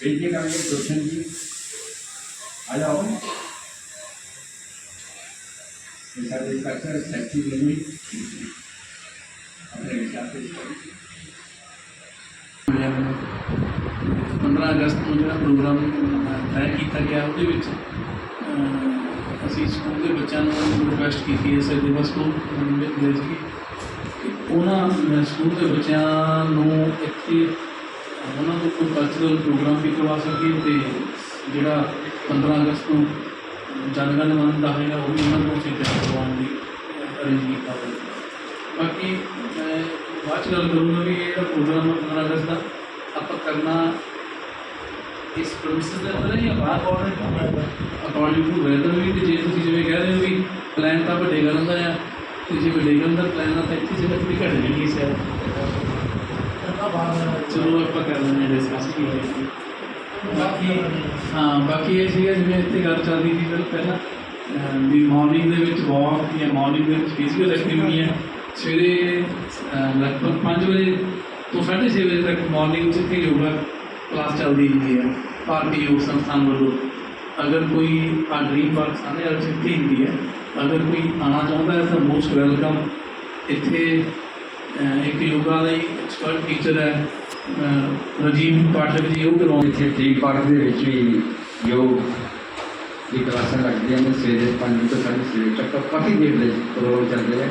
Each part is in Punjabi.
ਬੇਨਤੀ ਕਰਾਂਗੇ ਦੋਸ਼ਨ ਜੀ ਆ ਜਾਓ ਇਹ ਸਾਡੇ ਕਲਚਰ ਸੈਕਟਰੀ ਨੇ ਆਪਣੇ ਵਿਚਾਰ ਪੇਸ਼ ਕਰੋ 15 ਅਗਸਤ ਨੂੰ ਜਿਹੜਾ ਪ੍ਰੋਗਰਾਮ ਅਹ, ਤੈਅ ਕੀਤਾ ਗਿਆ ਉਹਦੇ ਵਿੱਚ ਅਹ, ਅਸੀਂ ਸਕੂਲ ਦੇ ਬੱਚਿਆਂ ਨੂੰ ਰਿਕੁਐਸਟ ਕੀਤੀ ਹੈ ਸਰ ਦਿਵਸ ਨੂੰ ਮਿਲੇ ਸੀ ਕਿ ਉਹਨਾਂ ਅਹ, ਸਕੂਲ ਦੇ ਬੱਚਿਆਂ ਨੂੰ ਇੱਥੇ ਅਹ, ਉਹਨਾਂ ਨੂੰ ਕੋਈ ਕਲਚਰਲ ਪ੍ਰੋਗਰਾਮ ਵੀ ਕਰਵਾ ਸਕੀਏ ਤੇ ਜਿਹੜਾ 15 ਅਗਸਤ ਨੂੰ ਜਨਗਣ ਮਨ ਦਾ ਹੋਏਗਾ, ਉਹ ਵੀ ਉਹਨਾਂ ਨੂੰ ਅਸੀਂ ਕਰਵਾਉਣ ਦੀ ਅਰੇਂਜ ਕੀਤਾ ਹੋਇਆ। ਬਾਕੀ ਮੈਂ ਬਾਅਦ ਚ ਗੱਲ ਕਰੂੰਗਾ ਵੀ ਇਹ ਜਿਹੜਾ ਪ੍ਰੋਗਰਾਮ 15 ਅਗਸਤ ਦਾ, ਆਪਾਂ ਕਰਨਾ ਇਸ ਪ੍ਰੋਸੈਸ ਦੇ ਅੰਦਰ ਜਾਂ ਬਾਹਰ ਆਰਡਰ ਅਕੋਰਡਿੰਗ ਟੂ ਵੈਦਰ ਵੀ ਤੇ ਜੇ ਤੁਸੀਂ ਜਿਵੇਂ ਕਹਿ ਰਹੇ ਹੋ ਵੀ ਪਲਾਨ ਤਾਂ ਵੱਡੇ ਕਰਨ ਦਾ ਆ, ਤੇ ਜੇ ਵੱਡੇ ਕਰਨ ਦਾ ਪਲਾਨ ਆ ਤਾਂ ਇੱਥੇ ਜਿਹੜਾ ਥੋੜੀ ਘਟ ਜਾਣੀ ਸਰ। ਚਲੋ ਆਪਾਂ ਕਰ ਲੈਂਦੇ ਹਾਂ ਡਿਸਕਸ ਕੀ ਹੈ। ਬਾਕੀ, ਹਾਂ, ਬਾਕੀ ਇਹ ਸੀਗਾ ਜਿਵੇਂ ਇੱਥੇ ਗੱਲ ਚੱਲਦੀ ਸੀ ਫਿਰ ਪਹਿਲਾਂ। ਵੀ ਮਾਰਨਿੰਗ ਦੇ ਵਿੱਚ ਵਾਕ ਜਾਂ ਮਾਰਨਿੰਗ ਦੇ ਵਿੱਚ ਫਿਜ਼ੀਕਲ ਐਕਟੀਵਿਟੀ ਹੈ। ਸਵੇਰੇ ਲਗਭਗ 5 ਵਜੇ ਤੋਂ 6:30 ਵਜੇ ਤੱਕ ਮਾਰਨਿੰਗ 'ਚ ਇੱਥੇ ਯੋਗਾ ਕਲਾਸ ਚੱਲਦੀ ਹੁੰਦੀ ਹੈ। ਭਾਰਤੀ ਯੋਗ ਸੰਸਥਾਨ ਵੱਲੋਂ। ਅਗਰ ਕੋਈ ਆ ਡ੍ਰੀਮ ਪਾਰਕ ਸਾਹਮਣੇ ਵਾਲੀ ਸਿੱਧੀ ਹੁੰਦੀ ਹੈ। ਅਗਰ ਕੋਈ ਆਉਣਾ ਚਾਹੁੰਦਾ ਹੈ ਤਾਂ ਮੋਸਟ ਵੈਲਕਮ ਇੱਥੇ ਇੱਕ ਯੋਗਾ ਦਾ ਐਕਸਪਰਟ ਟੀਚਰ ਹੈ ਰਜੀਵ ਪਾਠਕ ਜੀ, ਉਹ ਕਰਵਾਉਂਦੇ ਇੱਥੇ ਟੀ ਪਾਰਕ ਦੇ ਵਿੱਚ ਵੀ ਯੋਗ ਦੀ ਕਲਾਸਾਂ ਲੱਗਦੀਆਂ ਨੇ, ਸਵੇਰੇ 5 ਤੋਂ 6:30 ਤੱਕ ਕਾਫੀ ਦੇਰ ਦੇ ਪ੍ਰੋਗਰਾਮ ਚੱਲਦੇ ਆ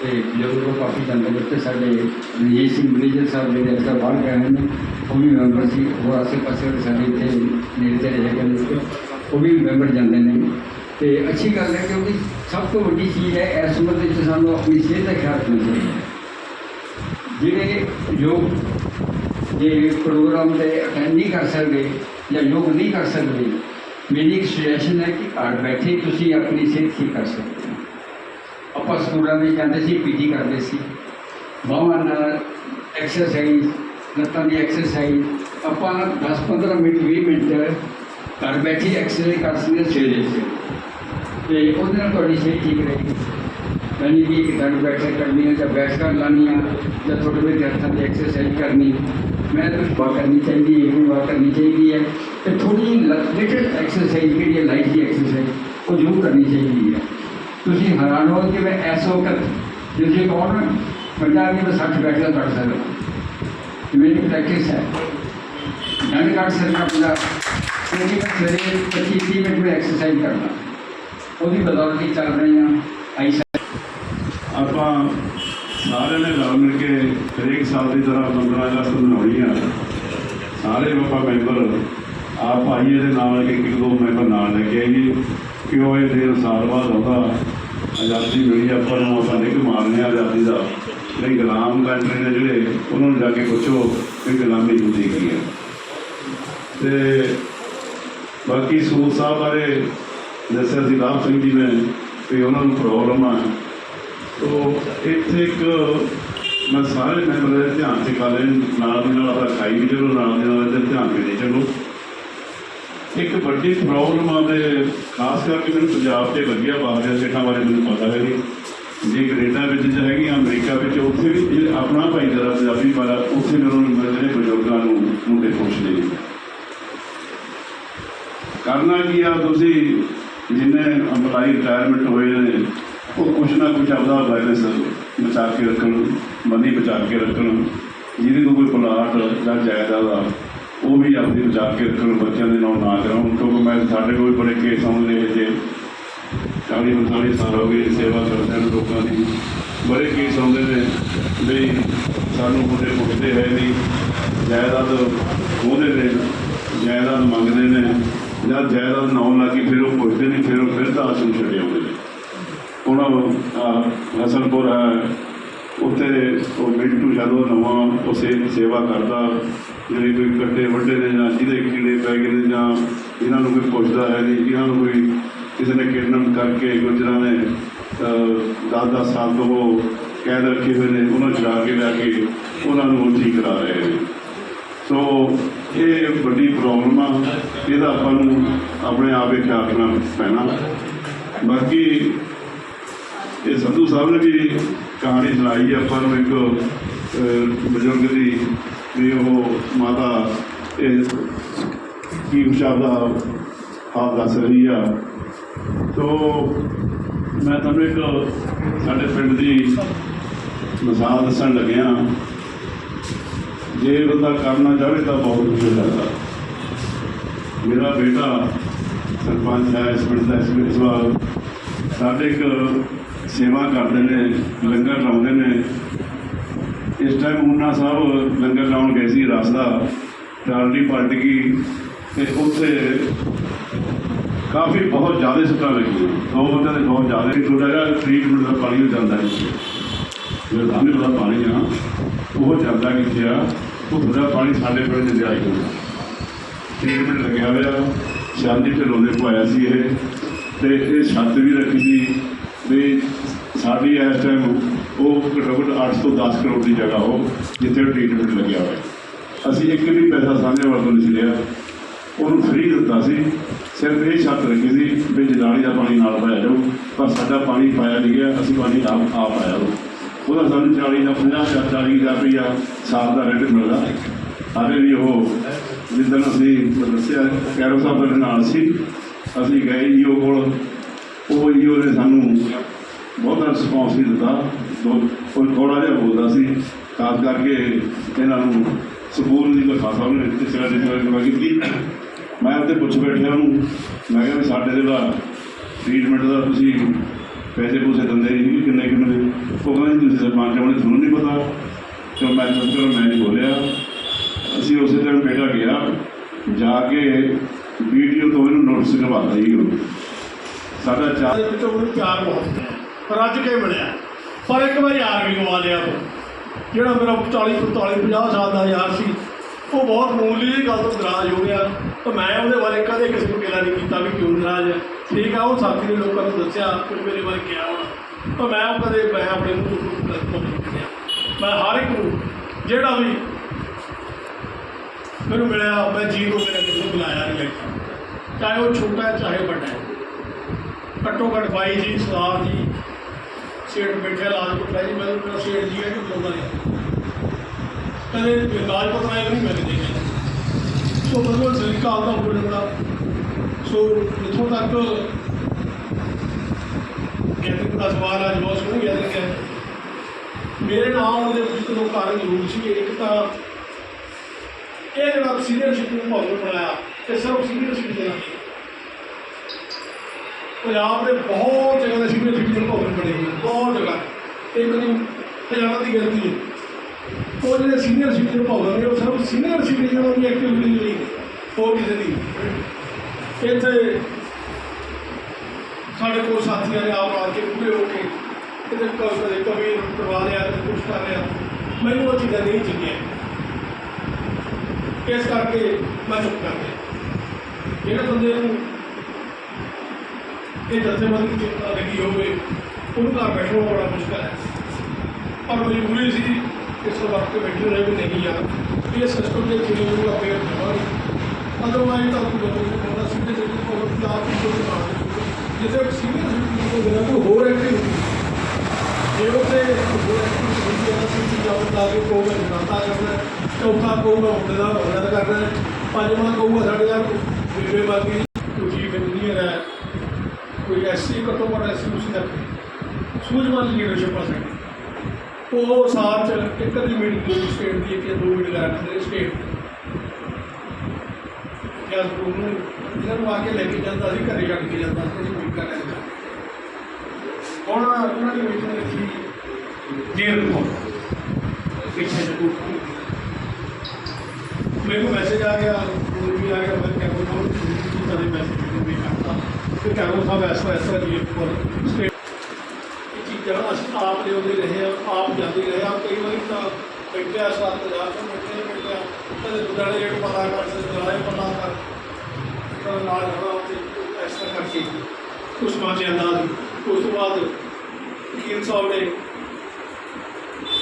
ਤੇ ਲੋਕ ਕਾਫੀ ਜਾਂਦੇ ਨੇ। ਤੇ ਸਾਡੇ ਰਣਜੀਤ ਸਿੰਘ ਮੈਨੇਜਰ ਸਾਹਿਬ ਜਿਹੜੇ ਅਸਾਂ ਬਾਹਰ ਗਏ ਹੋਏ ਨੇ, ਉਹ ਵੀ ਮੈਂਬਰ ਸੀ ਉਹ ਆਸੇ ਪਾਸੇ ਸਾਡੇ ਇੱਥੇ ਨੇੜੇ ਤੇੜੇ ਹੈਗੇ ਨੇ ਉਹ ਵੀ ਮੈਂਬਰ ਜਾਂਦੇ ਨੇ। ਤੇ ਅੱਛੀ ਗੱਲ ਹੈ ਕਿਉਂਕਿ ਸਭ ਤੋਂ ਵੱਡੀ ਚੀਜ਼ ਹੈ, ਇਸ ਉਮਰ ਦੇ ਵਿੱਚ ਸਾਨੂੰ ਆਪਣੀ ਸਿਹਤ ਦਾ ਖਿਆਲ ਰੱਖਣਾ ਚਾਹੀਦਾ ਜਿਹੜੇ ਯੋਗ ਦੇ ਪ੍ਰੋਗਰਾਮ ਦੇ ਅਟੈਂਡ ਨਹੀਂ ਕਰ ਸਕਦੇ ਜਾਂ ਯੋਗ ਨਹੀਂ ਕਰ ਸਕਦੇ, ਮੇਰੀ ਇੱਕ ਸੁਜੈਸ਼ਨ ਹੈ ਕਿ ਘਰ ਬੈਠੇ ਤੁਸੀਂ ਆਪਣੀ ਸਿਹਤ ਠੀਕ ਕਰ ਸਕਦੇ ਹੋ। ਆਪਾਂ ਸਕੂਲਾਂ ਵਿੱਚ ਜਾਂਦੇ ਸੀ ਪੀਟੀ ਕਰਦੇ ਸੀ। ਬਾਹਾਂ ਨਾਲ ਐਕਸਰਸਾਈਜ਼ ਲੱਤਾਂ ਦੀ ਐਕਸਰਸਾਈਜ਼ ਆਪਾਂ 10-15 ਮਿੰਟ 20 ਮਿੰਟ ਘਰ ਬੈਠੇ ਐਕਸਰਸਾਈਜ਼ ਕਰ ਸਕਦੇ ਸਵੇਰੇ ਸਵੇਰੇ ਤੇ ਉਹਦੇ ਨਾਲ ਤੁਹਾਡੀ ਸਿਹਤ ਠੀਕ ਰਹੇਗੀ। ਯਾਨੀ ਕਿ ਘਰ ਬੈਠੇ ਕਰਨੀ ਹੈ ਜਾਂ ਬੈਠ ਕਰ ਲਾਣੀ ਆ ਜਾਂ ਥੋੜੇ ਬਹੁਤ ਹੱਥਾਂ ਦੀ ਐਕਸਰਸਾਈਜ਼ ਕਰਨੀ ਮੈਂ ਤਾਂ ਵਾਕ ਕਰਨੀ ਚਾਹੀਦੀ ਹੈ ਇਹ ਵਾਕ ਕਰਨੀ ਚਾਹੀਦੀ ਹੈ ਤੇ ਥੋੜੀ ਲਿਟਲ ਐਕਸਰਸਾਈਜ਼ ਜਿਹੜੀ ਹੈ ਲਾਈਟ ਦੀ ਐਕਸਰਸਾਈਜ਼ ਉਹ ਜ਼ਰੂਰ ਕਰਨੀ ਚਾਹੀਦੀ ਹੈ ਤੁਸੀਂ ਹੈਰਾਨ ਹੋ ਕਿ ਮੈਂ ਇਸ ਵਕਤ ਜੇ ਜੇ ਕਹੋ ਨਾ ਪੰਜਾਬ ਦੀ ਮੈਂ 60 ਬੈਠ ਕੇ ਕਰ ਸਕਦਾ ਇਹ ਮੇਰੀ ਪ੍ਰੈਕਟਿਸ ਹੈ ਡੰਡ ਕੱਢ ਸਕਦਾ ਆਪਣਾ ਕਿਉਂਕਿ ਮੈਂ ਸਵੇਰੇ 25 30 ਮਿੰਟ ਮੈਂ ਐਕਸਰਸਾਈਜ਼ ਕਰਦਾ ਉਹਦੀ ਬਦੌਲਤ ਹੀ ਚੱਲ ਰਹੀ ਹਾਂ ਆਈ ਆਪਾਂ ਸਾਰਿਆਂ ਨੇ ਰਲ ਮਿਲ ਕੇ ਹਰੇਕ ਸਾਲ ਦੀ ਤਰ੍ਹਾਂ 15 ਅਗਸਤ ਮਨਾਉਣੀ ਆ। ਸਾਰੇ ਆਪਾਂ ਮੈਂਬਰ, ਆਪ ਆਈਏ ਦੇ ਨਾਲ ਇੱਕ ਇੱਕ ਦੋ ਮੈਂਬਰ ਨਾਲ ਲੈ ਕੇ ਆਈਏ। ਕਿਉਂ ਇਹ ਦਿਨ ਸਾਲ ਬਾਅਦ ਆਉਂਦਾ। ਆਜ਼ਾਦੀ ਮਿਲੀ, ਆਪਾਂ ਨੂੰ ਆਪਾਂ ਨਿਕ ਮਾਰਨੇ ਆ ਆਜ਼ਾਦੀ ਦਾ। ਨਹੀਂ ਗੁਲਾਮ ਕੰਟਰੀ ਨੇ ਜਿਹੜੇ, ਉਹਨਾਂ ਨੂੰ ਜਾ ਕੇ ਪੁੱਛੋ ਕਿ ਗੁਲਾਮੀ ਹੁੰਦੀ ਕੀ ਹੈ। ਤੇ ਬਾਕੀ ਸੂਲ ਸਾਹਿਬ ਬਾਰੇ ਦੱਸਿਆ ਸੀ ਲਾਭ ਸਿੰਘ ਜੀ ਨੇ ਵੀ ਉਹਨਾਂ ਨੂੰ ਪ੍ਰੋਬਲਮ ਆ। ਤੋ ਇੱਥੇ ਇੱਕ ਮੈਂ ਸਾਰੇ ਮੈਂਬਰ ਦੇ ਧਿਆਨ 'ਤੇ ਕਰ ਲੈਣ, ਨਾਲ ਦੀ ਨਾਲ ਆਪਣਾ ਖਾਈ ਵੀ ਚਲੋ, ਨਾਲ ਦੀ ਨਾਲ ਇਹਦੇ ਧਿਆਨ ਵੀ ਦੇ ਚਲੋ। ਇੱਕ ਵੱਡੀ ਪ੍ਰੋਬਲਮ ਆ ਦੇ ਖਾਸ ਕਰਕੇ ਮੈਨੂੰ ਪੰਜਾਬ 'ਤੇ ਲੱਗਿਆ ਬਾਹਰ ਦੇ ਸਟੇਟਾਂ ਬਾਰੇ ਮੈਨੂੰ ਪਤਾ ਹੈ ਜੀ। ਜੇ ਕੈਨੇਡਾ ਵਿੱਚ ਜਾਂ ਹੈਗੀ ਅਮਰੀਕਾ ਵਿੱਚ, ਉੱਥੇ ਵੀ ਇਹ ਆਪਣਾ ਭਾਈਚਾਰਾ ਪੰਜਾਬੀ ਵਾਲਾ, ਉੱਥੇ ਮੈਨੂੰ ਮਿਲਦੇ ਨੇ ਬਜ਼ੁਰਗਾਂ ਨੂੰ ਮੁੰਡੇ ਪੁੱਛਦੇ ਨੇ। ਕਰਨਾ ਕੀ ਆ ਤੁਸੀਂ, ਜਿੰਨੇ ਅਮਲਾਈ ਰਿਟਾਇਰਮੈਂਟ ਹੋਏ ਨੇ ਉਹ ਕੁਛ ਨਾ ਕੁਛ ਆਪਦਾ ਬੈਲੈਂਸ ਬਚਾ ਕੇ ਰੱਖਣ ਬੰਦੀ ਬਚਾ ਕੇ ਰੱਖਣ ਜਿਹਦੇ ਕੋਲ ਕੋਈ ਪਲਾਟ ਜਾਂ ਜਾਇਦਾਦ ਆ, ਉਹ ਵੀ ਆਪਦੀ ਬਚਾ ਕੇ ਰੱਖਣ ਬੱਚਿਆਂ ਦੇ ਨਾਲ ਨਾ ਕਰਾਉਣ, ਕਿਉਂਕਿ ਮੈਂ ਸਾਡੇ ਕੋਲ ਬੜੇ ਕੇਸ ਆਉਂਦੇ ਨੇ ਜੇ ਚਾਲੀ ਪੰਤਾਲੀ ਸਾਲ ਹੋ ਗਏ ਸੇਵਾ ਕਰਦੇ ਨੇ ਲੋਕਾਂ ਦੀ, ਬੜੇ ਕੇਸ ਆਉਂਦੇ ਨੇ ਵੀ ਸਾਨੂੰ ਮੁੰਡੇ ਪੁੱਛਦੇ ਹੈ ਨਹੀਂ ਜਾਇਦਾਦ ਉਹਦੇ ਨੇ ਜਾਇਦਾਦ ਮੰਗਦੇ ਨੇ, ਜਾਂ ਜਾਇਦਾਦ ਨਾ ਨਾਉਣ ਲੱਗੀ ਫਿਰ ਉਹ ਪੁੱਛਦੇ ਨਹੀਂ ਫਿਰ ਉਹ ਫਿਰ ਤਾਂ ਆਸਨ ਛੱਡੇ ਆਉਂਦੇ ਨੇ। ਹਸਨਪੁਰ ਹੈ। ਉੱਥੇ ਉਹ ਮਿੰਟੂ ਜਦੋਂ ਨਵਾਂ ਉਹ ਸੇ- ਸੇਵਾ ਕਰਦਾ। ਜਿਹੜੇ ਕੋਈ ਕੱਟੇ ਵੱਡੇ ਨੇ ਜਾਂ ਜਿਹਦੇ ਕੀੜੇ ਪੈ ਗਏ ਨੇ ਜਾਂ ਇਹਨਾਂ ਨੂੰ ਕੋਈ ਪੁੱਛਦਾ ਹੈ ਨਹੀਂ, ਇਹਨਾਂ ਨੂੰ ਕੋਈ ਕਿਸੇ ਨੇ ਕਿਡਨੈਪ ਕਰਕੇ ਗੁਜਰਾਂ ਨੇ 10-10 ਸਾਲ ਤੋਂ ਉਹ ਕੈਦ ਰੱਖੇ ਹੋਏ ਨੇ, ਉਹਨਾਂ ਨੂੰ ਛੁਡਾ ਕੇ ਲੈ ਕੇ ਉਹਨਾਂ ਨੂੰ ਉਹ ਠੀਕ ਕਰਾ ਰਹੇ ਨੇ। ਸੋ ਇਹ ਵੱਡੀ ਪ੍ਰੋਬਲਮ ਆ। ਇਹਦਾ ਆਪਾਂ ਨੂੰ ਆਪਣੇ ਆਪ ਹੀ ਖਿਆਲ ਰੱਖਣਾ ਪੈਣਾ। ਬਾਕੀ ਇਹ ਸੰਧੂ ਸਾਹਿਬ ਨੇ ਵੀ ਕਹਾਣੀ ਸੁਣਾਈ ਹੈ, ਆਪਾਂ ਨੂੰ ਇੱਕ ਬਜ਼ੁਰਗ ਦੀ, ਵੀ ਉਹ ਮਾਤਾ ਇਹ ਕੀ ਉਸ਼ਾ ਦਾ ਦੱਸ ਰਹੀ ਆ। ਸੋ ਮੈਂ ਤੁਹਾਨੂੰ ਇੱਕ ਸਾਡੇ ਪਿੰਡ ਦੀ ਮਿਸਾਲ ਦੱਸਣ ਲੱਗਿਆ। ਜੇ ਬੰਦਾ ਕਰਨਾ ਚਾਹੇ ਤਾਂ ਬਹੁਤ ਕੁਝ ਹੋ। ਮੇਰਾ ਬੇਟਾ ਸਰਪੰਚ ਹੈ ਇਸ ਪਿੰਡ ਦਾ ਇਸ ਇਸ ਵਾਰ ਸਾਡੇ ਇੱਕ ਸੇਵਾ ਕਰਦੇ ਨੇ, ਲੰਗਰ ਲਾਉਂਦੇ ਨੇ। ਇਸ ਟਾਈਮ ਉਨਾ ਸਾਹਿਬ ਲੰਗਰ ਲਾਉਣ ਗਏ ਸੀ ਰਸਤਾ, ਟਰਾਲੀ ਪਲਟ ਗਈ ਤੇ ਉੱਥੇ ਕਾਫੀ ਬਹੁਤ ਜ਼ਿਆਦਾ ਸੱਟਾਂ ਲੱਗੀਆਂ। ਦੋ ਬੰਦਿਆਂ ਦੇ ਬਹੁਤ ਜ਼ਿਆਦਾ ਛੋਟਾ ਜਿਹਾ ਟ੍ਰੀਟਮੈਂਟ ਦਾ ਪਾਣੀ ਹੋ ਜਾਂਦਾ ਹੈ ਜਿਹੜਾ ਦਾਨੇ ਵਾਲਾ ਪਾਣੀ ਆ, ਉਹ ਜਾਂਦਾ ਕਿੱਥੇ ਆ? ਉਹ ਥੋੜਾ ਪਾਣੀ ਸਾਡੇ ਪਿੰਡ ਦੇ ਆਈ ਜਾਂਦਾ ਟ੍ਰੀਟਮੈਂਟ ਲੱਗਿਆ ਹੋਇਆ ਸ਼ਾਂਤੀ ਢਿੱਲੋਂ ਨੇ ਪਵਾਇਆ ਸੀ ਇਹ। ਤੇ ਇਹ ਛੱਤ ਵੀ ਰੱਖੀ ਸੀ ਵੀ ਸਾਡੀ ਇਸ ਟਾਈਮ ਉਹ ਘੱਟੋ ਘੱਟ 8 ਤੋਂ 10 ਕਰੋੜ ਦੀ ਜਗ੍ਹਾ ਉਹ ਜਿੱਥੇ ਟ੍ਰੀਟਮੈਂਟ ਲੱਗਿਆ ਹੋਇਆ। ਅਸੀਂ ਇੱਕ ਵੀ ਪੈਸਾ ਸਾਂਝੇ ਵੱਲੋਂ ਨਹੀਂ ਸੀ ਲਿਆ। ਉਹਨੂੰ ਫ੍ਰੀ ਦਿੱਤਾ ਸੀ। ਸਿਰਫ ਇਹ ਸ਼ਰਤ ਰੱਖੀ ਸੀ ਵੀ ਜਨਾਲੀ ਦਾ ਪਾਣੀ ਨਾਲ ਪਾਇਆ ਜਾਊ, ਪਰ ਸਾਡਾ ਪਾਣੀ ਪਾਇਆ ਨਹੀਂ ਗਿਆ, ਅਸੀਂ ਪਾਣੀ ਆਪ ਆਪ ਪਾਇਆ ਉਹ। ਉਹਦਾ ਸਾਨੂੰ 40 ਦਾ 50 ਜਾਂ 40 ਹਜ਼ਾਰ ਰੁਪਈਆ ਸਾਲ ਦਾ ਰੈਂਟ ਮਿਲਦਾ। ਹਾਲੇ ਵੀ ਉਹ ਜਿੱਦਣ ਅਸੀਂ ਦੱਸਿਆ ਕੈਰੋ ਸਾਹਿਬ ਦੇ ਨਾਲ ਸੀ। ਅਸੀਂ ਗਏ ਈਓ ਕੋਲ। ਉਹ ਈਓ ਨੇ ਸਾਨੂੰ ਬਹੁਤਾ ਰਿਸਪੌਂਸ ਨਹੀਂ ਦਿੱਤਾ। ਕੋਈ ਥੋੜਾ ਜਿਹਾ ਬੋਲਦਾ ਸੀ, ਖਾਸ ਕਰਕੇ ਇਹਨਾਂ ਨੂੰ ਸਕੂਲ ਦੀ ਕੋਈ ਖਾਸਾ ਉਹਨੇ ਇਸ ਤਰ੍ਹਾਂ ਦੀ ਤਰ੍ਹਾਂ ਕੀਤੀ। ਮੈਂ ਉੱਤੇ ਪੁੱਛ ਬੈਠਿਆ ਉਹਨੂੰ ਮੈਂ ਕਿਹਾ ਵੀ ਸਾਡੇ ਜਿਹੜਾ ਟ੍ਰੀਟਮੈਂਟ ਦਾ ਤੁਸੀਂ ਪੈਸੇ ਪੂਸੇ ਦਿੰਦੇ ਨਹੀਂ ਕਿੰਨੇ ਕਿੰਨੇ ਉਹ ਕਹਿੰਦੇ ਤੁਸੀਂ ਸਰਪੰਚ ਹੋਣੇ, ਤੁਹਾਨੂੰ ਨਹੀਂ ਪਤਾ। ਤੇ ਮੈਂ ਤਾਂ ਚਲੋ ਮੈਂ ਨਹੀਂ ਬੋਲਿਆ। ਅਸੀਂ ਉਸੇ ਦਿਨ ਬੇਟਾ ਗਿਆ, ਜਾ ਕੇ ਵੀਡੀਓ ਤੋਂ ਇਹਨੂੰ ਨੋਟਿਸ ਕਰਵਾਤਾ ਜੀ। ਉਹ ਸਾਡਾ ਚਾਰ ਦੇ ਵਿੱਚੋਂ ਮੈਨੂੰ ਬਹੁਤ ਰੱਜ ਕੇ ਮਿਲਿਆ। ਪਰ ਇੱਕ ਵਾਰ ਯਾਰ ਵੀ ਗਵਾ ਲਿਆ ਉਹ ਜਿਹੜਾ ਮੇਰਾ 40 45 50 ਸਾਲ ਦਾ ਯਾਰ ਸੀ, ਉਹ ਬਹੁਤ ਮਾਮੂਲੀ ਜਿਹੀ ਗੱਲ ਤੋਂ ਨਾਰਾਜ਼ ਹੋ ਗਿਆ। ਤਾਂ ਮੈਂ ਉਹਦੇ ਬਾਰੇ ਕਦੇ ਕਿਸੇ ਨੂੰ ਕਿਹਾ ਨਹੀਂ ਕੀਤਾ ਵੀ ਕਿਉਂ ਨਾਰਾਜ਼ ਹੈ। ਠੀਕ ਆ, ਉਹ ਸਾਥੀ ਨੇ ਲੋਕਾਂ ਨੂੰ ਦੱਸਿਆ ਕੁਝ ਮੇਰੇ ਬਾਰੇ ਕਿਹਾ ਹੋਣਾ। ਤਾਂ ਮੈਂ ਉਹ ਕਦੇ ਮੈਂ ਆਪਣੇ ਮੂੰਹ ਮੈਂ ਹਰ ਇੱਕ ਨੂੰ, ਜਿਹੜਾ ਵੀ ਮੈਨੂੰ ਮਿਲਿਆ, ਮੈਂ ਜੀ ਨੂੰ ਮੇਰੇ ਨੂੰ ਬੁਲਾਇਆ ਨਹੀਂ ਬੈਠਾ ਚਾਹੇ ਉਹ ਛੋਟਾ ਹੈ, ਚਾਹੇ ਵੱਡਾ ਹੈ। ਘੱਟੋ ਘੱਟ ਬਾਈ ਜੀ ਸਰਦਾਰ ਜੀ ਸੇਠ ਬੈਠੇ ਲਾਜਪੁਰ ਰਾਜ ਜੀ ਮੈਂ ਮੇਰਾ ਸੇਠ ਜੀ ਹੈ ਕਿ ਬੋਲਦਾ ਨਹੀਂ। ਕਦੇ ਲਾਜਪੁਰ ਰਾਜ ਨਹੀਂ, ਮੈਂ ਦੇਖਿਆ। ਸੋ ਮਤਲਬ ਜ਼ਰੀਕਾ ਆਉਂਦਾ ਹੋ ਜਾਂਦਾ ਸੋ ਇਥੋਂ ਤੱਕ ਗੈਦਰਿੰਗ ਦਾ ਸਵਾਲ ਅੱਜ ਬਹੁਤ ਸੋਹਣੀ ਗੈਦਰਿੰਗ ਹੈ। ਮੇਰੇ ਆਉਣ ਦੇ ਵਿੱਚ ਦੋ ਕਾਰਨ ਜ਼ਰੂਰ ਸੀ ਇੱਕ ਤਾਂ ਇਹ ਜਿਹੜਾ ਸੀਨੀਅਰਸ਼ਿਪ ਨੂੰ ਮਾਹੌਲ ਬਣਾਇਆ ਇਹ ਸਿਰਫ ਸੀਨੀਅਰਸ਼ਿਪ ਦੇ ਨਾਲ। ਪੰਜਾਬ ਦੇ ਬਹੁਤ ਜਗ੍ਹਾ ਦੇ ਸੀਨੀਅਰ ਸਿਟੀਜ਼ਨ ਭਵਨ ਬਣੇ ਹੋਏ ਬਹੁਤ ਜਗ੍ਹਾ ਇੱਕ ਨਹੀਂ ਹਜ਼ਾਰਾਂ ਦੀ ਗਿਣਤੀ ਹੈ। ਉਹ ਜਿਹੜੇ ਸੀਨੀਅਰ ਸਿਟੀਜ਼ਨ ਭਵਨ ਨੇ, ਉਹ ਸਿਰਫ ਸੀਨੀਅਰ ਸਿਟੀਜ਼ਨ ਦੀ ਐਕਟੀਵਿਟੀ ਲਈ ਹੋਰ ਕਿਸੇ ਦੀ ਨਹੀਂ। ਇੱਥੇ ਸਾਡੇ ਕੋਲ ਸਾਥੀਆਂ ਨੇ ਆਪ ਆ ਕੇ ਪੂਰੇ ਹੋ ਕੇ ਕਿਤੇ ਕ- ਕਦੇ ਕਵੀ ਕਰਵਾ ਲਿਆ ਕਦੇ ਕੁਛ ਕਰ ਲਿਆ। ਮੈਨੂੰ ਉਹ ਚੀਜ਼ਾਂ ਨਹੀਂ ਚੰਗੀਆਂ। ਇਸ ਕਰਕੇ ਮੈਂ ਚੁੱਪ ਕਰ ਗਿਆ। ਜਿਹੜੇ ਬੰਦੇ ਨੂੰ ਇਹ ਜਥੇਬੰਦੀ ਚਿੰਤਾ ਲੱਗੀ ਹੋਵੇ, ਉਹਨੂੰ ਘਰ ਬੈਠਣਾ ਬੜਾ ਮੁਸ਼ਕਲ ਹੈ। ਪਰ ਮਜਬੂਰੀ ਸੀ ਇਸ ਵਕਤ ਬੈਠੇ ਰਹੇ ਵੀ ਨਹੀਂ ਯਾਰ ਇਹ ਸਿਸਟਮ ਦੇ ਜਿਹੜੇ ਨੂੰ ਆਪੇ ਕਰਵਾਂਗੇ ਅਦਰਵਾਈਜ਼ ਤਾਂ ਕੋਈ ਬਦਲ ਨਹੀਂ ਕਰਦਾ ਸਿੱਧੇ ਸਿੱਧੇ ਕੋਲ ਪੰਜਾਬ ਜਿੱਥੇ ਸੀਨੀਅਰ ਸਿਟੀਜ਼ਨ ਤੋਂ ਬਿਨਾਂ ਹੋਰ ਐਕਟੀਵਿਟੀ ਜੇ ਉੱਥੇ ਹੋਰ ਐਕਟੀਵਿਟੀ ਹੁੰਦੀ ਹੈ ਤਾਂ ਸਿੱਧੀ ਜਾਓ ਲਾ ਕੇ ਕੋਲ ਜਨਤਾ ਕਰਨਾ ਹੈ। ਚੌਥਾ ਕਹੂਗਾ ਉਹਦੇ ਦਾ ਕਰਨਾ ਹੈ। ਪੰਜਵਾਂ ਕਹੂਗਾ, ਸਾਡੇ ਨਾਲ ਬੀਬੇ ਬਾਕੀ ਕੋਈ ਚੀਫ ਇੰਜੀਨੀਅਰ ਹੈ ਕੋਈ ਐਸਸੀ ਘੱਟੋ ਘੱਟ ਐਸਸੀ ਉਸ ਤੱਕ ਸੂਝਵਾਨ ਲੀਡਰਸ਼ਿਪ ਆ ਸਕਦੀ ਉਹ ਸਾਲ ਚ ਇੱਕ ਅੱਧੀ ਮੀਟਿੰਗ ਸਟੇਟ ਦੀ ਇੱਕ ਜਾਂ ਦੋ ਮੀਟਿੰਗ ਰੱਖਦੇ ਸਟੇਟ ਜਾਂ ਉਹਨੂੰ ਇਹਨਾਂ ਨੂੰ ਆ ਕੇ ਲੈ ਕੇ ਜਾਂਦਾ ਸੀ, ਘਰੇ ਛੱਡ ਕੇ ਜਾਂਦਾ ਸੀ ਮੀਟਿੰਗ ਲੈ ਕੇ ਹੁਣ ਉਹਨਾਂ ਦੀ ਮੀਟਿੰਗ ਰੱਖੀ ਜੇਲ੍ਹ ਤੋਂ ਪਿੱਛੇ ਜੂ ਮੈਨੂੰ ਮੈਸੇਜ ਆ ਗਿਆ ਵੀ ਆ ਗਿਆ, ਮੈਂ ਕਿਹਾ ਉਹ ਤੁਹਾਡੇ ਮੈਸੇਜ ਵੀ ਕਰਤਾ ਫਿਰ ਕੈਮਰਾ ਸਾਹਿਬ ਐਸਾ ਐਸਾ ਜੀ ਉੱਪਰ ਸਟੇਟ ਇਹ ਚੀਜ਼ਾਂ ਅਸੀਂ ਆਪ ਲਿਆਉਂਦੇ ਰਹੇ ਆ ਆਪ ਜਾਂਦੇ ਰਹੇ ਆ ਕਈ ਵਾਰੀ ਤਾਂ ਬੈਠਿਆ ਸਾਥ ਪੰਜਾਬ ਤੋਂ ਬੈਠੇ ਬੈਠਿਆ ਕਦੇ ਦੁਦਾਲੇ ਰੇਟ ਪਤਾ ਕਰ ਕਦੇ ਦੁਦਾਲੇ ਪਤਾ ਕਰ ਕਦੇ ਨਾਲ ਜਾਣਾ ਉੱਥੇ ਇਸ ਤਰ੍ਹਾਂ ਕਰਕੇ। ਉਸ ਮਾਝੇ ਅੰਦਾਜ਼। ਉਸ ਤੋਂ ਬਾਅਦ ਵਕੀਲ ਸਾਹਿਬ ਨੇ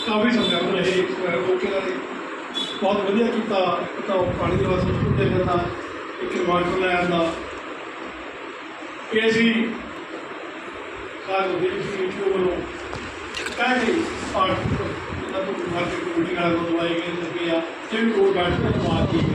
ਕਾਫੀ ਸੰਗਠਨ ਰਹੇ ਲੋਕਾਂ ਨੇ ਬਹੁਤ ਵਧੀਆ ਕੀਤਾ ਤਾਂ ਪਾਣੀ ਦੇ ਵਾਸਤੇ ਸੁਣਦੇ ਫਿਰਦਾ ਇੱਕ ਰਿਮਾਂਡਰ ਲੈ ਆਂਦਾ ਇਹ ਸੀ ਕਾਜ ਦੇ ਵਿੱਚ ਯੂਟਿਊਬ ਵੱਲੋਂ ਕਾਹਦੀ ਪਾਰਟੀ ਇਹਨਾਂ ਤੋਂ ਮਾਰਕੀਟ ਕਮੇਟੀ ਵਾਲਾ ਤੋਂ ਦਵਾਈ ਗਈ ਲੱਗੀ ਆ ਇਹ ਉਹ ਬੈਠ ਕੇ ਮਾਰ ਕੇ